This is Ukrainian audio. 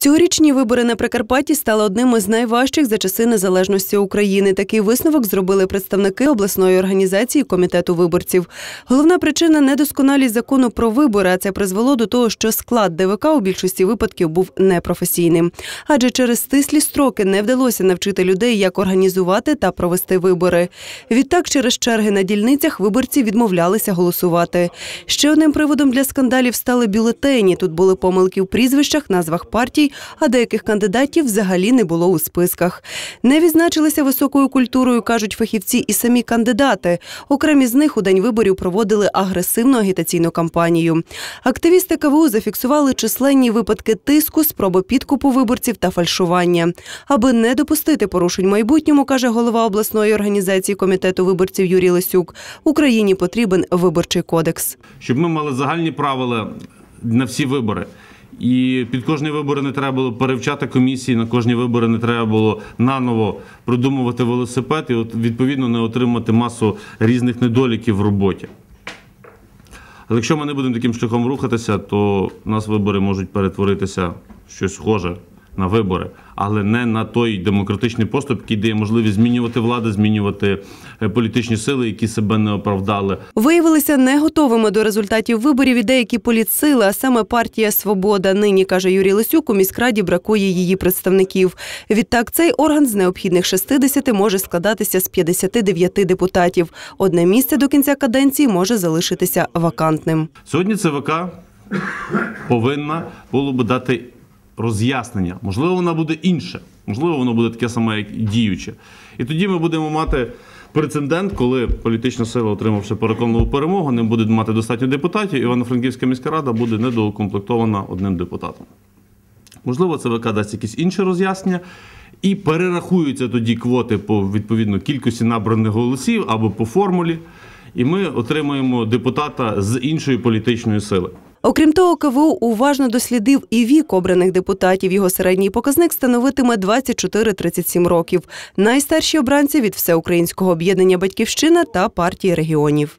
Цьогорічні вибори на Прикарпатті стали одним із найважчих за часи незалежності України. Такий висновок зробили представники обласної організації комітету виборців. Головна причина недосконалість закону про вибори. А це призвело до того, що склад ДВК у більшості випадків був непрофесійним. Адже через стислі строки не вдалося навчити людей, як організувати та провести вибори. Відтак, через черги на дільницях виборці відмовлялися голосувати. Ще одним приводом для скандалів стали бюлетені. Тут були помилки в прізвищах, назвах партій, а деяких кандидатів взагалі не було у списках. Не відзначилися високою культурою, кажуть фахівці, і самі кандидати. Окремі з них у день виборів проводили агресивну агітаційну кампанію. Активісти КВУ зафіксували численні випадки тиску, спроби підкупу виборців та фальшування. Аби не допустити порушень майбутньому, каже голова обласної організації комітету виборців Юрій Лисюк. Україні потрібен виборчий кодекс. щоб ми мали загальні правила на всі вибори. І під кожні вибори не треба було перевчати комісії, на кожні вибори не треба було наново продумувати велосипед і от відповідно не отримати масу різних недоліків в роботі. Але якщо ми не будемо таким шляхом рухатися, то у нас вибори можуть перетворитися в щось схоже на вибори, але не на той демократичний поступ, який дає можливість змінювати влади, змінювати е, політичні сили, які себе не оправдали. Виявилися не готовими до результатів виборів і деякі політсили, а саме партія Свобода. Нині каже Юрій Лисюк, у міськраді бракує її представників. Відтак цей орган з необхідних 60 може складатися з 59 депутатів. Одне місце до кінця каденції може залишитися вакантним. Сьогодні ЦВК повинна було би дати роз'яснення. Можливо, вона буде інше, можливо, воно буде таке саме, як і діюче. І тоді ми будемо мати прецедент, коли політична сила, отримавши переконливу перемогу, не буде мати достатньо депутатів, Івано-Франківська міська рада буде недоукомплектована одним депутатом. Можливо, ЦВК дасть якісь інші роз'яснення. І перерахуються тоді квоти по відповідно кількості набраних голосів або по формулі, і ми отримуємо депутата з іншої політичної сили. Окрім того, КВУ уважно дослідив і вік обраних депутатів. Його середній показник становитиме 24-37 років. Найстарші обранці від всеукраїнського об'єднання Батьківщина та партії регіонів.